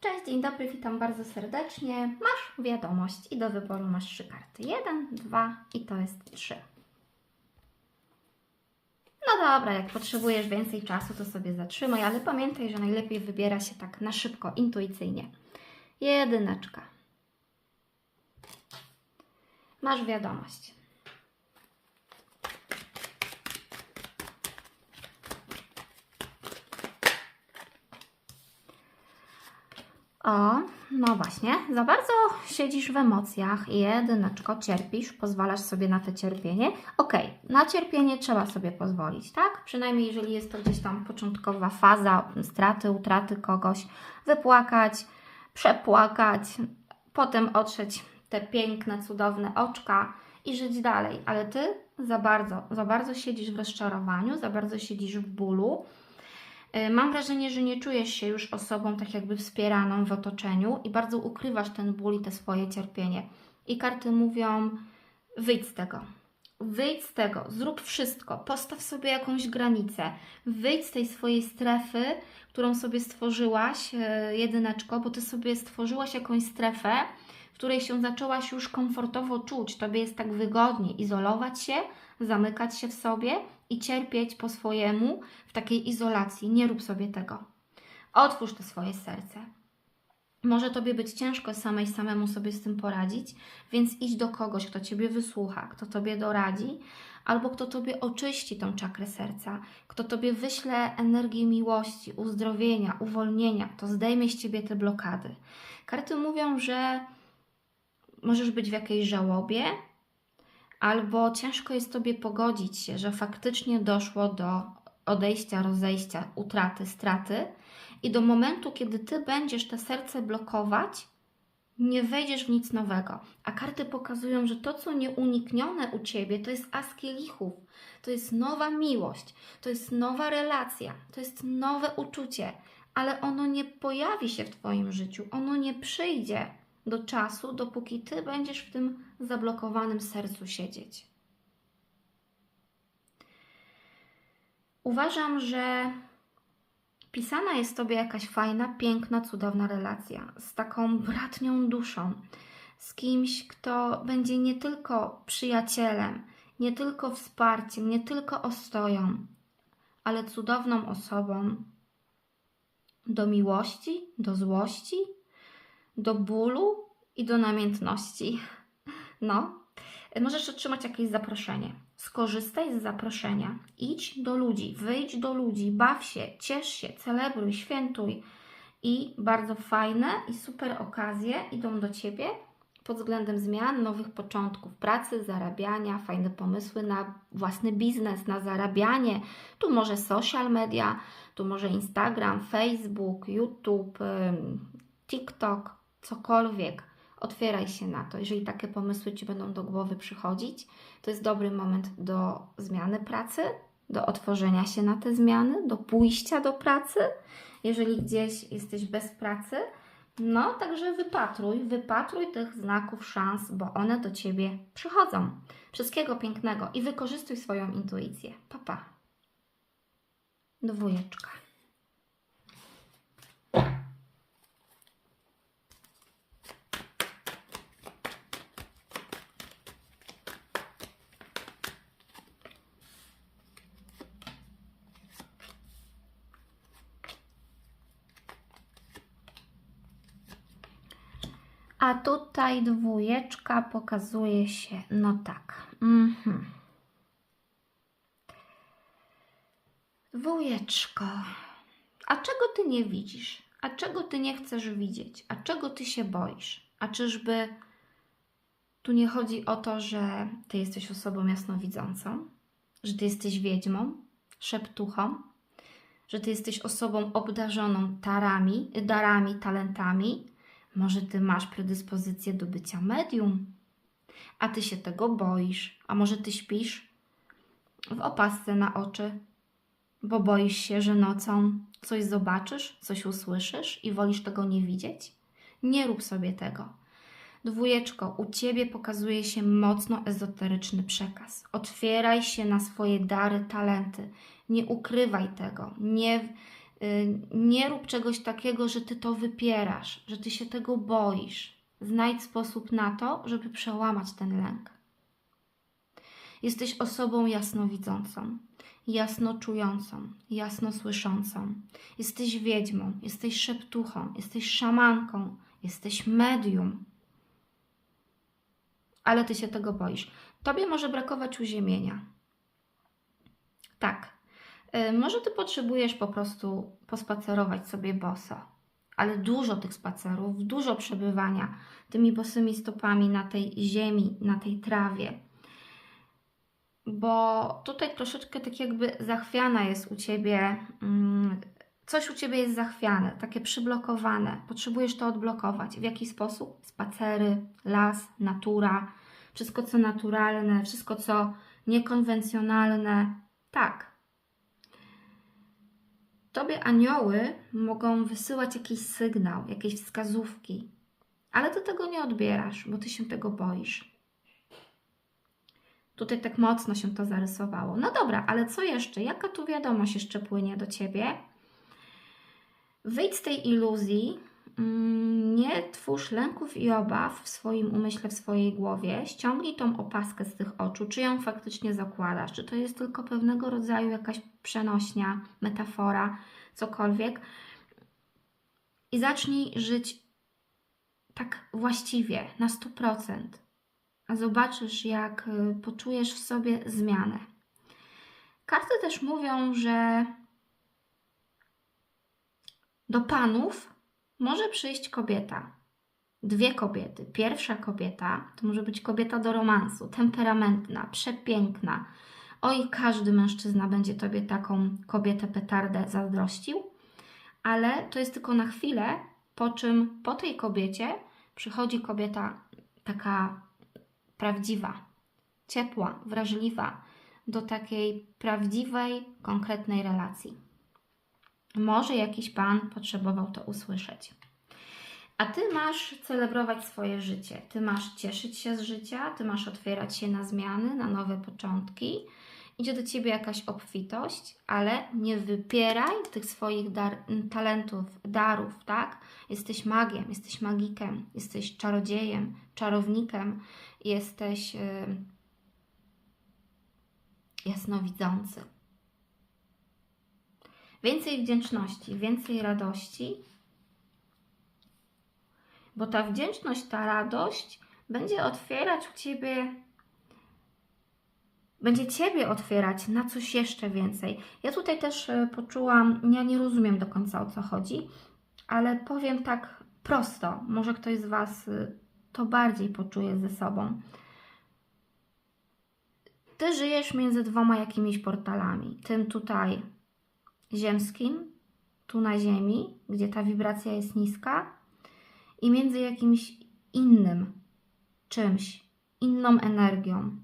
Cześć, dzień dobry, witam bardzo serdecznie. Masz wiadomość i do wyboru masz trzy karty. Jeden, dwa i to jest trzy. No dobra, jak potrzebujesz więcej czasu, to sobie zatrzymaj, ale pamiętaj, że najlepiej wybiera się tak na szybko, intuicyjnie. Jedyneczka. Masz wiadomość. O, no właśnie, za bardzo siedzisz w emocjach, jedyneczko, cierpisz, pozwalasz sobie na to cierpienie. Okej, na cierpienie trzeba sobie pozwolić, tak? Przynajmniej jeżeli jest to gdzieś tam początkowa faza straty, utraty kogoś, wypłakać, przepłakać, potem otrzeć te piękne, cudowne oczka i żyć dalej. Ale ty za bardzo, za bardzo siedzisz w rozczarowaniu, za bardzo siedzisz w bólu. Y, Mam wrażenie, że nie czujesz się już osobą tak jakby wspieraną w otoczeniu i bardzo ukrywasz ten ból i te swoje cierpienie. I karty mówią: wyjdź z tego. Wyjdź z tego, zrób wszystko, postaw sobie jakąś granicę, wyjdź z tej swojej strefy, którą sobie stworzyłaś, e, jedyneczko, bo ty sobie stworzyłaś jakąś strefę, której się zaczęłaś już komfortowo czuć. Tobie jest tak wygodnie izolować się, zamykać się w sobie i cierpieć po swojemu w takiej izolacji. Nie rób sobie tego. Otwórz to swoje serce. Może Tobie być ciężko samej samemu sobie z tym poradzić, więc idź do kogoś, kto Ciebie wysłucha, kto Tobie doradzi, albo kto Tobie oczyści tą czakrę serca, kto Tobie wyśle energię miłości, uzdrowienia, uwolnienia, kto zdejmie z Ciebie te blokady. Karty mówią, że możesz być w jakiejś żałobie, albo ciężko jest Tobie pogodzić się, że faktycznie doszło do odejścia, rozejścia, utraty, straty i do momentu, kiedy Ty będziesz te serce blokować, nie wejdziesz w nic nowego. A karty pokazują, że to, co nieuniknione u Ciebie, to jest as kielichów, to jest nowa miłość, to jest nowa relacja, to jest nowe uczucie, ale ono nie pojawi się w Twoim życiu, ono nie przyjdzie do czasu, dopóki Ty będziesz w tym zablokowanym sercu siedzieć. Uważam, że pisana jest Tobie jakaś fajna, piękna, cudowna relacja z taką bratnią duszą, z kimś, kto będzie nie tylko przyjacielem, nie tylko wsparciem, nie tylko ostoją, ale cudowną osobą do miłości, do złości, do bólu i do namiętności. No, możesz otrzymać jakieś zaproszenie. Skorzystaj z zaproszenia. Idź do ludzi, wyjdź do ludzi, baw się, ciesz się, celebruj, świętuj. I bardzo fajne i super okazje idą do Ciebie pod względem zmian, nowych początków, pracy, zarabiania, fajne pomysły na własny biznes, na zarabianie. Tu może social media, tu może Instagram, Facebook, YouTube, TikTok, cokolwiek. Otwieraj się na to. Jeżeli takie pomysły Ci będą do głowy przychodzić, to jest dobry moment do zmiany pracy, do otworzenia się na te zmiany, do pójścia do pracy. Jeżeli gdzieś jesteś bez pracy, no także wypatruj, wypatruj tych znaków, szans, bo one do Ciebie przychodzą. Wszystkiego pięknego i wykorzystuj swoją intuicję. Papa. Pa. Dwójeczka. A tutaj dwójeczka pokazuje się, no tak. Mhm. Dwójeczko. A czego ty nie widzisz? A czego ty nie chcesz widzieć? A czego ty się boisz? A czyżby tu nie chodzi o to, że ty jesteś osobą jasnowidzącą? Że ty jesteś wiedźmą, szeptuchą? Że ty jesteś osobą obdarzoną tarami, darami, talentami? Może ty masz predyspozycję do bycia medium, a ty się tego boisz, a może ty śpisz w opasce na oczy, bo boisz się, że nocą coś zobaczysz, coś usłyszysz i wolisz tego nie widzieć? Nie rób sobie tego. Dwójeczko, u ciebie pokazuje się mocno ezoteryczny przekaz. Otwieraj się na swoje dary, talenty. Nie ukrywaj tego. Nie, Nie rób czegoś takiego, że ty to wypierasz, że ty się tego boisz. Znajdź sposób na to, żeby przełamać ten lęk. Jesteś osobą jasnowidzącą, jasno czującą, jasno słyszącą. Jesteś wiedźmą, jesteś szeptuchą, jesteś szamanką, jesteś medium. Ale ty się tego boisz. Tobie może brakować uziemienia. Tak. Y, Może ty potrzebujesz po prostu pospacerować sobie boso, ale dużo tych spacerów, dużo przebywania tymi bosymi stopami na tej ziemi, na tej trawie. Bo tutaj troszeczkę tak jakby zachwiana jest u ciebie, mm, coś u ciebie jest zachwiane, takie przyblokowane. Potrzebujesz to odblokować. W jaki sposób? Spacery, las, natura, wszystko co naturalne, wszystko co niekonwencjonalne. Tak, Tobie anioły mogą wysyłać jakiś sygnał, jakieś wskazówki, ale ty tego nie odbierasz, bo ty się tego boisz. Tutaj tak mocno się to zarysowało. No dobra, ale co jeszcze? Jaka tu wiadomość jeszcze płynie do ciebie? Wyjdź z tej iluzji, nie twórz lęków i obaw w swoim umyśle, w swojej głowie. Ściągnij tą opaskę z tych oczu, czy ją faktycznie zakładasz, czy to jest tylko pewnego rodzaju jakaś przenośnia, metafora, cokolwiek. I zacznij żyć tak właściwie, na 100%. A zobaczysz, jak y, poczujesz w sobie zmianę. Karty też mówią, że do panów może przyjść kobieta. Dwie kobiety. Pierwsza kobieta to może być kobieta do romansu, temperamentna, przepiękna. Oj, każdy mężczyzna będzie tobie taką kobietę petardę zazdrościł, ale to jest tylko na chwilę, po czym po tej kobiecie przychodzi kobieta taka prawdziwa, ciepła, wrażliwa do takiej prawdziwej, konkretnej relacji. Może jakiś pan potrzebował to usłyszeć. A ty masz celebrować swoje życie. Ty masz cieszyć się z życia, ty masz otwierać się na zmiany, na nowe początki. Idzie do ciebie jakaś obfitość, ale nie wypieraj tych swoich dar, talentów, darów, tak? Jesteś magiem, jesteś magikiem, jesteś czarodziejem, czarownikiem, jesteś yy. Więcej wdzięczności, więcej radości, bo ta wdzięczność, ta radość będzie otwierać u ciebie, będzie ciebie otwierać na coś jeszcze więcej. Ja tutaj też e, poczułam, ja nie rozumiem do końca o co chodzi, ale powiem tak prosto, może ktoś z Was y, to bardziej poczuje ze sobą. Ty żyjesz między dwoma jakimiś portalami. Tym tutaj ziemskim, tu na Ziemi, gdzie ta wibracja jest niska, i między jakimś innym czymś, inną energią.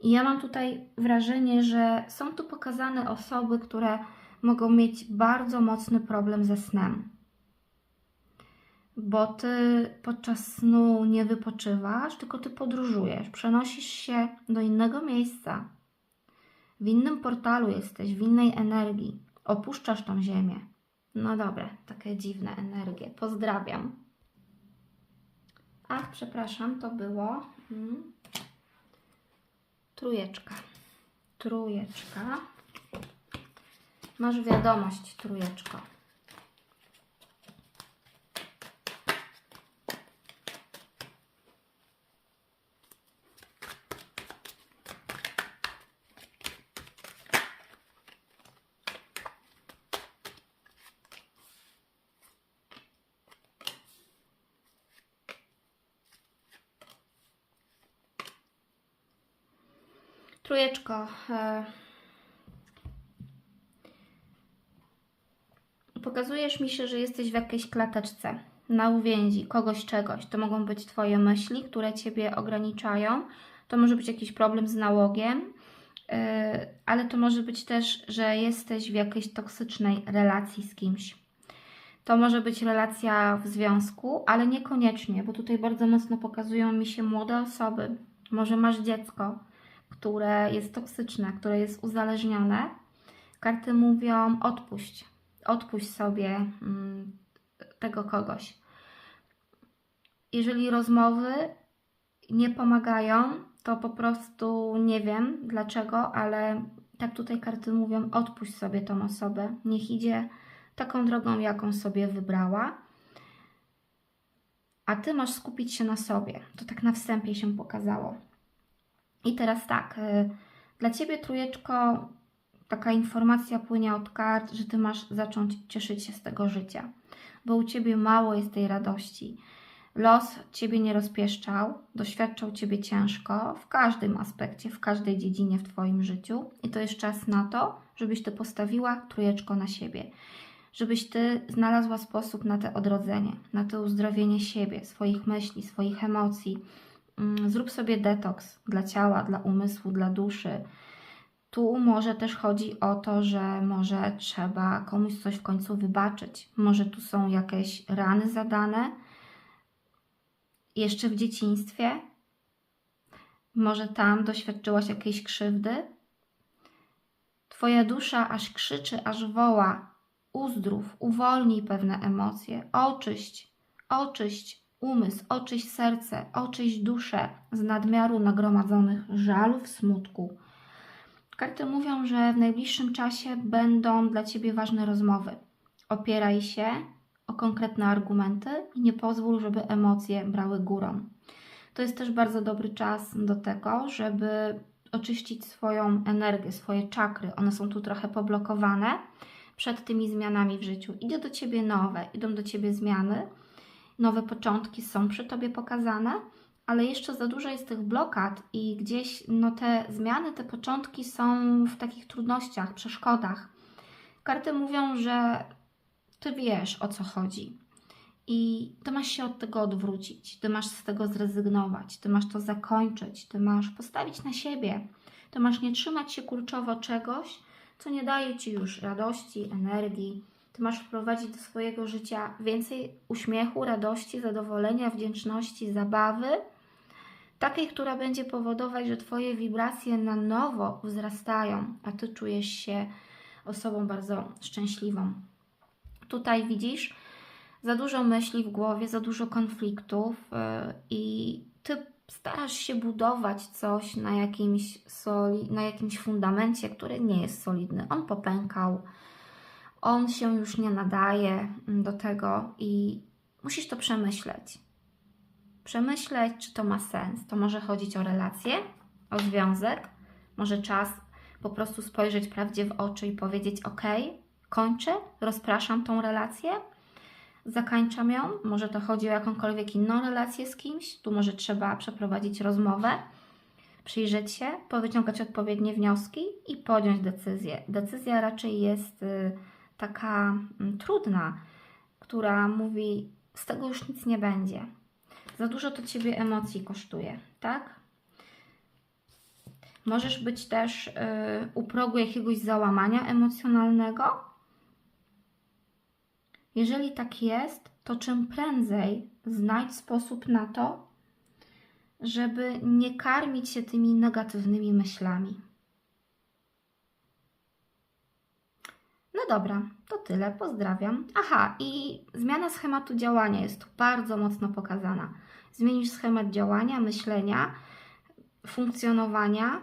I ja mam tutaj wrażenie, że są tu pokazane osoby, które mogą mieć bardzo mocny problem ze snem. Bo ty podczas snu nie wypoczywasz, tylko ty podróżujesz, przenosisz się do innego miejsca. W innym portalu jesteś, w innej energii. Opuszczasz tą ziemię. No dobra, takie dziwne energie. Pozdrawiam. Ach, przepraszam, to było hmm. trójeczka. Trójeczka. Masz wiadomość, trójeczko. Trójeczko. E... Pokazujesz mi się, że jesteś w jakiejś klateczce, na uwięzi kogoś, czegoś. To mogą być Twoje myśli, które Ciebie ograniczają. To może być jakiś problem z nałogiem, e, ale to może być też, że jesteś w jakiejś toksycznej relacji z kimś. To może być relacja w związku, ale niekoniecznie, bo tutaj bardzo mocno pokazują mi się młode osoby. Może masz dziecko, które jest toksyczne, które jest uzależnione. Karty mówią: odpuść, Odpuść sobie mm, tego kogoś. Jeżeli rozmowy nie pomagają, to po prostu nie wiem dlaczego, ale tak tutaj karty mówią, odpuść sobie tą osobę. Niech idzie taką drogą, jaką sobie wybrała. A ty masz skupić się na sobie. To tak na wstępie się pokazało. I teraz tak, y, dla ciebie trójeczko, taka informacja płynie od kart, że ty masz zacząć cieszyć się z tego życia, bo u ciebie mało jest tej radości. Los ciebie nie rozpieszczał, doświadczał ciebie ciężko w każdym aspekcie, w każdej dziedzinie w twoim życiu, i to jest czas na to, żebyś ty postawiła trójeczko na siebie żebyś Ty znalazła sposób na to odrodzenie, na to uzdrowienie siebie, swoich myśli, swoich emocji. Mm, Zrób sobie detoks dla ciała, dla umysłu, dla duszy. Tu może też chodzi o to, że może trzeba komuś coś w końcu wybaczyć. Może tu są jakieś rany zadane jeszcze w dzieciństwie. Może tam doświadczyłaś jakiejś krzywdy. Twoja dusza aż krzyczy, aż woła: uzdrów, uwolnij pewne emocje, oczyść, oczyść umysł, oczyść serce, oczyść duszę z nadmiaru nagromadzonych żalów, smutku. Karty mówią, że w najbliższym czasie będą dla Ciebie ważne rozmowy. Opieraj się o konkretne argumenty i nie pozwól, żeby emocje brały górą. To jest też bardzo dobry czas do tego, żeby oczyścić swoją energię, swoje czakry. One są tu trochę poblokowane przed tymi zmianami w życiu. Idzie do ciebie nowe, idą do ciebie zmiany, nowe początki są przy tobie pokazane, ale jeszcze za dużo jest tych blokad i gdzieś no, te zmiany, te początki są w takich trudnościach, przeszkodach. Karty mówią, że ty wiesz o co chodzi. I ty masz się od tego odwrócić, ty masz z tego zrezygnować, ty masz to zakończyć, ty masz postawić na siebie, ty masz nie trzymać się kurczowo czegoś, co nie daje Ci już radości, energii. Ty masz wprowadzić do swojego życia więcej uśmiechu, radości, zadowolenia, wdzięczności, zabawy, takiej, która będzie powodować, że Twoje wibracje na nowo wzrastają, a Ty czujesz się osobą bardzo szczęśliwą. Tutaj widzisz za dużo myśli w głowie, za dużo konfliktów yy, i Ty starasz się budować coś na jakimś, soli, na jakimś fundamencie, który nie jest solidny. On popękał, on się już nie nadaje do tego i musisz to przemyśleć. Przemyśleć, czy to ma sens. To może chodzić o relacje, o związek, może czas po prostu spojrzeć prawdzie w oczy i powiedzieć: OK, kończę, rozpraszam tą relację zakańczam ją. Może to chodzi o jakąkolwiek inną relację z kimś. Tu może trzeba przeprowadzić rozmowę, przyjrzeć się, powyciągać odpowiednie wnioski i podjąć decyzję. Decyzja raczej jest y, taka y, trudna, która mówi: z tego już nic nie będzie. Za dużo to ciebie emocji kosztuje, tak? Możesz być też y, u progu jakiegoś załamania emocjonalnego, jeżeli tak jest, to czym prędzej znajdź sposób na to, żeby nie karmić się tymi negatywnymi myślami. No dobra, to tyle. Pozdrawiam. Aha, i zmiana schematu działania jest tu bardzo mocno pokazana. Zmienisz schemat działania, myślenia, funkcjonowania,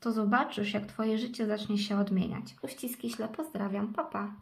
to zobaczysz, jak Twoje życie zacznie się odmieniać. Uściski śle, pozdrawiam, papa. Pa.